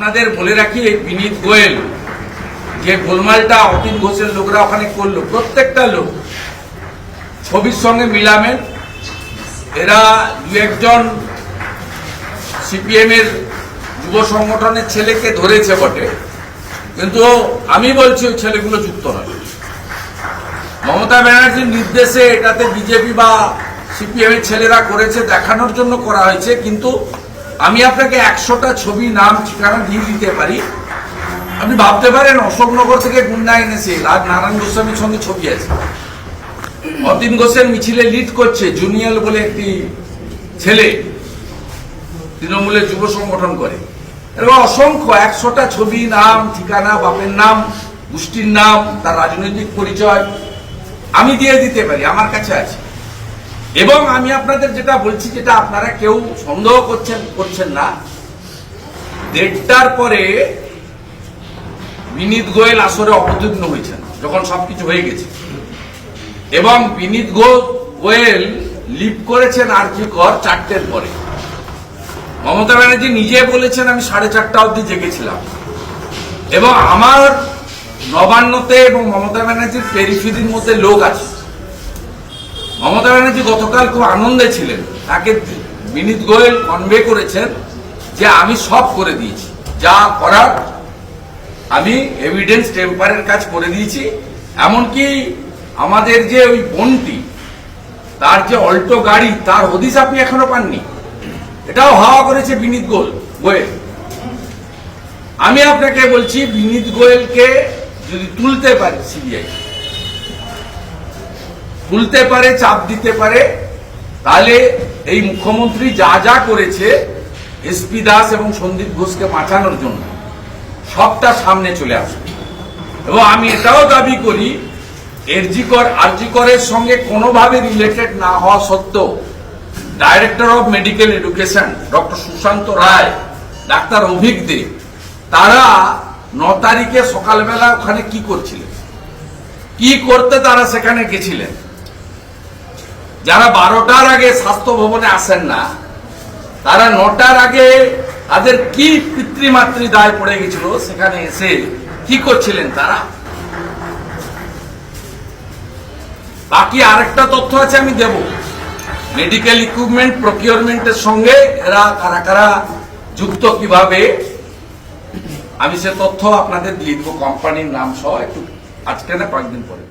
আপনাদের বলে রাখি এই বিনীত গোয়েল, যে গোলমালটা অতীন ঘোষের লোকরা ওখানে করল, প্রত্যেকটা লোক ছবির সঙ্গে মিলামেন এরা দু একজন সিপিএম এর যুব সংগঠনের ছেলেকে ধরেছে বটে, কিন্তু আমি বলছি ওই ছেলেগুলো যুক্ত নয়। মমতা ব্যানার্জির নির্দেশে এটাতে বিজেপি বা সিপিএম এর ছেলেরা করেছে, দেখানোর জন্য করা হয়েছে, কিন্তু আমি আপনাকে একশোটা ছবি নাম, ঠিকানা দিয়ে দিতে পারি। আপনি ভাবতে পারেন, অশোকনগর থেকে গুন্ডা এনেছে রাজ নারায়ণ গোস্বামীর সঙ্গে ছবি আছে। অতীন ঘোষের মিছিলে লিড করছে জুনিয়র বলে একটি ছেলে। তৃণমূলের যুব সংগঠন করে। এরকম অসংখ্য, একশোটা ছবি, নাম, ঠিকানা, বাপের নাম, গোষ্ঠীর নাম, তার রাজনৈতিক পরিচয় আমি দিয়ে দিতে পারি, আমার কাছে আছে। এবং আমি আপনাদের যেটা বলছি, যেটা আপনারা কেউ সন্দেহ করছেন করছেন না, দেড়টার পরে বিনীত গোয়েল আসরে অবতীর্ণ হয়েছেন, যখন সবকিছু হয়ে গেছে। এবং বিনীত গোয়েল লিভ করেছেন আর কি কর চারটের পরে। মমতা ব্যানার্জি নিজে বলেছেন, আমি সাড়ে চারটা অবধি জেগেছিলাম। এবং আমার নবান্নতে এবং মমতা ব্যানার্জির পেরিফিরির মধ্যে লোক আছে। মমতা ব্যানার্জি গতকাল খুব আনন্দে ছিলেন। তাকে বিনীত গোয়েল কনভে করেছেন যে আমি সব করে দিয়েছি। যা করার আমি এভিডেন্স টেম্পারের কাজ করে দিয়েছি। এমনকি আমাদের যে ওই বোনটি, তার যে অল্টো গাড়ি, তার হদিস আপনি এখনও পাননি। এটাও হাওয়া করেছে বিনীত গোল গোয়েল, আমি আপনাকে বলছি, বিনীত গোয়েলকে যদি তুলতে পারি সিবিআই তুলতে পারে, চাপ দিতে পারে। তাহলে এই মুখ্যমন্ত্রী যা যা করেছে এসপি দাস এবং সন্দীপ ঘোষকে বাঁচানোর জন্য সবটা সামনে চলে আসবে। এবং আমি এটাও দাবি করি, এরজিকর, আরজিকরের সঙ্গে কোনোভাবে রিলেটেড না হওয়া সত্ত্বেও director of medical education doctor Sushanta Roy, doctor Abhik De, তারা ন তারিখে সকালবেলা ওখানে কি করছিলেন? কি করতে তারা সেখানে গেছিলেন? যারা বারোটার আগে স্বাস্থ্য ভবনে আসেন না, তারা নটার আগে তাদের কি পিতৃমাতৃ দায় পড়ে গেছিল সেখানে এসে কি করছিলেন তারা? বাকি আরেকটা তথ্য আছে আমি দেব। মেডিকেল ইকুইপমেন্ট প্রকিউরমেন্টের সঙ্গে এরা কারা কারা যুক্ত কীভাবে, আমি সে তথ্য আপনাদের দিয়ে দেবো। কোম্পানির নাম সহ একটু আজকে না কয়েকদিন পরে।